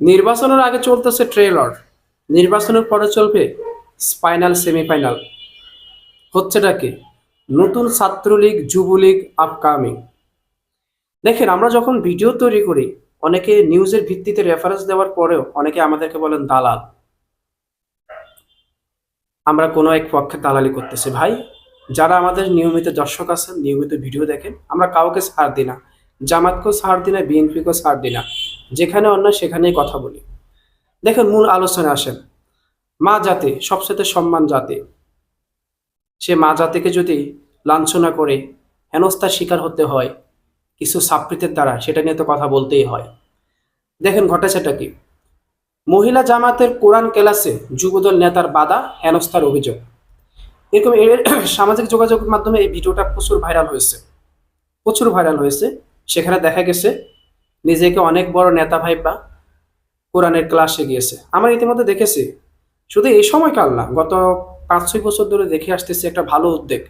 নির্বাচনের আগে চলতেছে ট্রেলর নির্বাচনের পরে চলবে স্পাইনাল সেমিফাইনাল। হচ্ছেটা কি? নতুন ছাত্রলীগ, যুবলীগ আপকামিং দেখেন, আমরা যখন ভিডিও তৈরি করি, অনেকে নিউজের ভিত্তিতে রেফারেন্স দেওয়ার পরেও অনেকে আমাদেরকে বলেন দালাল। আমরা কোনো এক পক্ষে দালালি করতেছি। ভাই, যারা আমাদের নিয়মিত দর্শক আছেন, নিয়মিত ভিডিও দেখেন, আমরা কাউকে ছাড় দিই না। জামাতকেও ছাড় দিই না, বিএনপিকেও ছাড় দিই না। যেখানে অন্য সেখানেই কথা বলি। দেখেন, মূল আলোচনায় আসেন। মা জাতি সবচেয়ে সম্মান জাতি। সে মা জাতিকে যদি লাঞ্ছনা করে, হেনস্থার শিকার হতে হয়, কিছু সাপ্রিতের দ্বারা, সেটা নিয়ে তো কথা বলতেই হয়। দেখেন, ঘটেছেটা কি? মহিলা জামাতের কোরআন ক্লাসে যুবদল নেতার বাধা, হেনস্থার অভিযোগ। এরকম এর সামাজিক যোগাযোগের মাধ্যমে এই ভিডিওটা প্রচুর ভাইরাল হয়েছে। প্রচুর ভাইরাল হয়েছে। সেখানে দেখা গেছে নিজেকে অনেক বড় নেতা ভাইবা কোরআনের ক্লাসে গিয়েছে। আমরা ইতিমধ্যে দেখেছি, শুধু এই সময়কাল না, গত পাঁচ ছয় বছর ধরে দেখে আসতেছে একটা ভালো উদ্যোগ।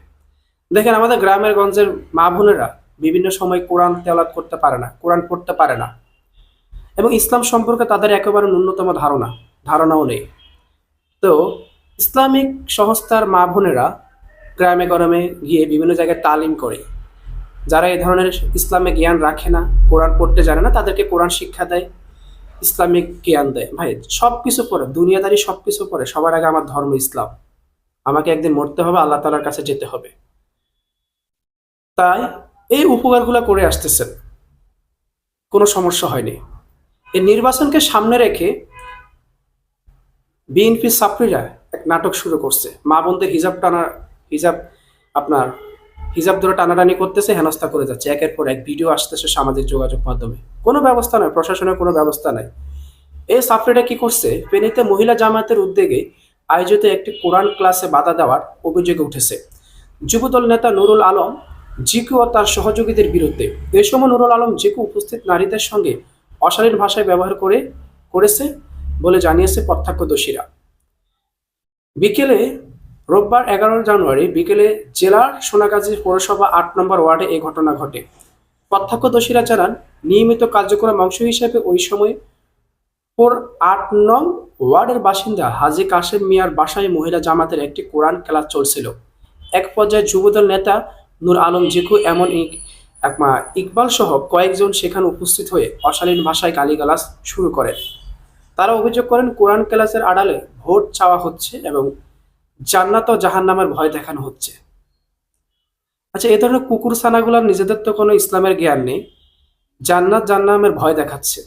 দেখেন, আমাদের গ্রামের গঞ্জের মা বোনেরা বিভিন্ন সময় কোরআন তেলাত করতে পারে না, কোরআন পড়তে পারে না। এবং ইসলাম সম্পর্কে তাদের একেবারে ন্যূনতম ধারণা, ধারণাও নেই। তো ইসলামিক সংস্থার মা বোনেরা গ্রামে গরমে গিয়ে বিভিন্ন জায়গায় তালিম করে যারা এই ধরনের ইসলামে জ্ঞান রাখে না, কোরআন পড়তে জানে না, তাদেরকে কোরআন শিক্ষা দেয়, ইসলামিক জ্ঞান দেয়। ভাই সব কিছু পরে দুনিয়াদারি সব কিছু পরে সবার আগে আমার ধর্ম ইসলাম। আমাকে একদিন মরতে হবে, আল্লাহ তালার কাছে যেতে হবে। তাই এই উপকারগুলো করে আসতেছেন। কোনো সমস্যা হয়নি। এই নির্বাচনকে সামনে রেখে বিএনপি ছাত্রীরা এক নাটক শুরু করছে। মা বোনদের হিজাব টানা হিজাব আপনার হিজাব ধরে টানাটানি করতেছে, হেনস্থা করে যাচ্ছে। একের পর এক ভিডিও আসতেছে সামাজিক যোগাযোগ মাধ্যমে। কোনো ব্যবস্থা নয়, প্রশাসনের কোনো ব্যবস্থা নাই। এই ছাত্রীরা কি করছে? ফেনীতে মহিলা জামায়াতের উদ্যোগে আয়োজিত একটি কোরআন ক্লাসে বাধা দেওয়ার অভিযোগে উঠেছে। যুবদল নেতা নুরুল আলম, জিকু ও তার সহযোগীদের বিরুদ্ধে। এ সময় নুরুল আলম জিকু উপস্থিত নারীদের সঙ্গে অশালীন ভাষায় ব্যবহার করে, করেছে বলে জানিয়েছে প্রত্যক্ষদর্শীরা। বিকেলে রোববার এগারো জানুয়ারি বিকেলে জেলার সোনাগাজী পৌরসভা আট নম্বর ওয়ার্ডে এই ঘটনা ঘটে। প্রত্যক্ষদর্শীরা জানান, নিয়মিত কার্যক্রম অংশ হিসেবে ওই সময় পর আট নং ওয়ার্ডের বাসিন্দা হাজি কাশেম মিয়ার বাসায় মহিলা জামাতের একটি কোরআন ক্লাস চলছিল। এক পর্যায়ে যুবদল নেতা নূর আলম জিকু এমন একমা ইকবাল সহ কয়েকজন সেখানে উপস্থিত হয়ে অশালীন ভাষায় গালিগালাজ শুরু করেন। তারা অভিযোগ করেন, কোরআন ক্লাসের আড়ালে ভোট চাওয়া হচ্ছে এবং জান্নাত ও জাহান্নামের ভয় দেখানো হচ্ছে। আচ্ছা এ ধরনের কুকুর ছানাগুলোর নিজেদের তো কোনো ইসলামের জ্ঞান নেই। জান্নাত জান্নামের ভয় দেখাচ্ছে।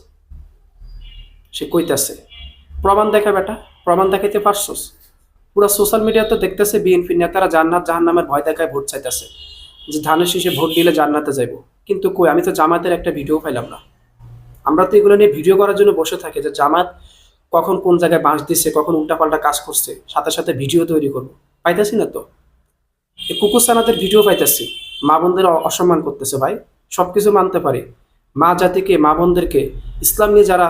সে কইতাছে, প্রমাণ দেখা বেটা, প্রমাণ দেখাইতে পারছস? পুরো সোশ্যাল মিডিয়াতে দেখতেছে বিএনপি নেতারা জান্নাত জাহান্নামের ভয় দেখায় ভোট চাইতেছে, যে ধানের শীষে ভোট দিলে জান্নাতে যাইব। কিন্তু কই, আমি তো জামাতের একটা ভিডিও পাইলাম না। আমরা তো এগুলো নিয়ে ভিডিও করার জন্য বসে থাকি যে জামাত কখন কোন জায়গায় বাঁশ দিচ্ছে কখন উল্টাপাল্টা কাজ করছে, সাথে সাথে ভিডিও তৈরি করব। পাইতেছি না তো? এই কুকুরসানাদের ভিডিও পাইতেছি। মা বোনদের অসম্মান করতেছে ভাই। সব কিছু মানতে পারি। মা জাতিকে, মা বোনদেরকে, ইসলাম নিয়ে যারা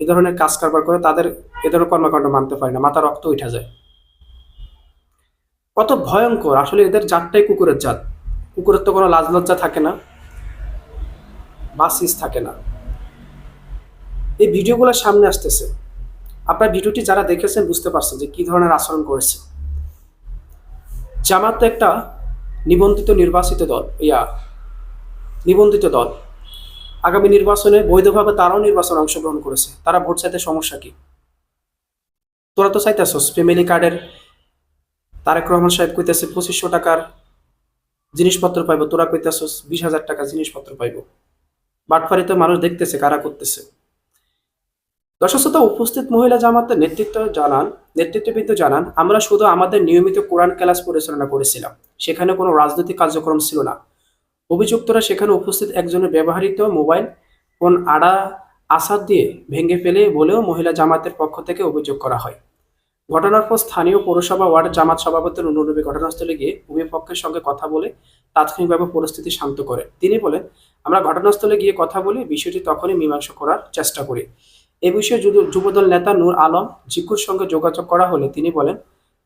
এ ধরনের কাজ কারবার করে, তাদের এ ধরনের কর্মকাণ্ড মানতে পারে না। মাথা রক্ত উঠা যায়। কত ভয়ঙ্কর। আসলে এদের জাতটাই কুকুরের জাত। কুকুরের তো কোনো লাজ লজ্জা থাকে না। বাসিস থাকে না। এই ভিডিওগুলো সামনে আসতেছে। আপনার ভিডিওটি যারা দেখেছেন বুঝতে পারছেন যে কি ধরনের আচরণ করেছে। জামাত একটা নিবন্ধিত নির্বাচিত দল, ইয়া, নিবন্ধিত দল। আগামী নির্বাচনে বৈধভাবে তারাও নির্বাচনে অংশগ্রহণ করেছে। তারা ভোট চাইতে সমস্যা কি? তোরা তো চাইতেছস, ফ্যামিলি কার্ডের তারেক রহমান সাহেব কইতেছে পঁচিশশো টাকার জিনিসপত্র পাইব, তোরা কইতেছস বিশ হাজার টাকা জিনিসপত্র পাইবো। বাটফারিতে মানুষ দেখতেছে কারা করতেছে। দর্শকতা উপস্থিত মহিলা জামাতের নেতৃত্ব জানান, নেতৃত্ববৃন্দ জানান, আমরা শুধু আমাদের নিয়মিত কোরআন ক্লাস পরিচালনা করেছিলাম। সেখানে কোনো রাজনৈতিক কার্যক্রম ছিল না। অভিযুক্তরা সেখানে উপস্থিত একজনের ব্যবহৃত মোবাইল ফোন আড়া আসাদ দিয়ে ভেঙে ফেলে বলেও মহিলা জামাতের পক্ষ থেকে অভিযোগ করা হয়। ঘটনার পর স্থানীয় পৌরসভা ওয়ার্ড জামাত সভাপতির অনুরূপে ঘটনাস্থলে গিয়ে উভয় পক্ষের সঙ্গে কথা বলে তাৎক্ষণিকভাবে পরিস্থিতি শান্ত করে। তিনি বলেন, আমরা ঘটনাস্থলে গিয়ে কথা বলে বিষয়টি তখনই মীমাংসা করার চেষ্টা করি। এ বিষয়ে যুব- যুবদল নেতা নূর আলম জিকুর সঙ্গে যোগাযোগ করা হলে তিনি বলেন,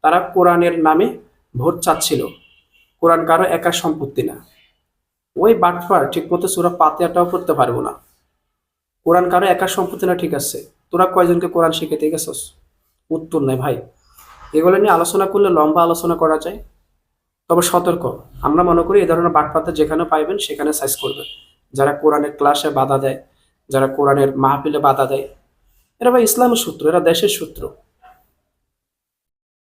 তারা কোরআনের নামে ভোট চাচ্ছিল। কোরআন কারও একা সম্পত্তি না। ওই বাটফার ঠিকমতো সুরা পাতিয়াটাও করতে পারব না। কোরআন কারও একা সম্পত্তি না, ঠিক আছে। তোরা কয়জনকে কোরআন শিখাতে গেছস? উত্তর নেই ভাই। এগুলো নিয়ে আলোচনা করলে লম্বা আলোচনা করা যায়। তবে সতর্ক। আমরা মনে করি এ ধরনের বাটপাতা যেখানে পাইবেন সেখানে সাইজ করবেন। যারা কোরআনের ক্লাসে বাধা দেয়, যারা কোরআনের মাহফিলে বাধা দেয় এরা ভাই ইসলামের সূত্র এরা দেশের সূত্র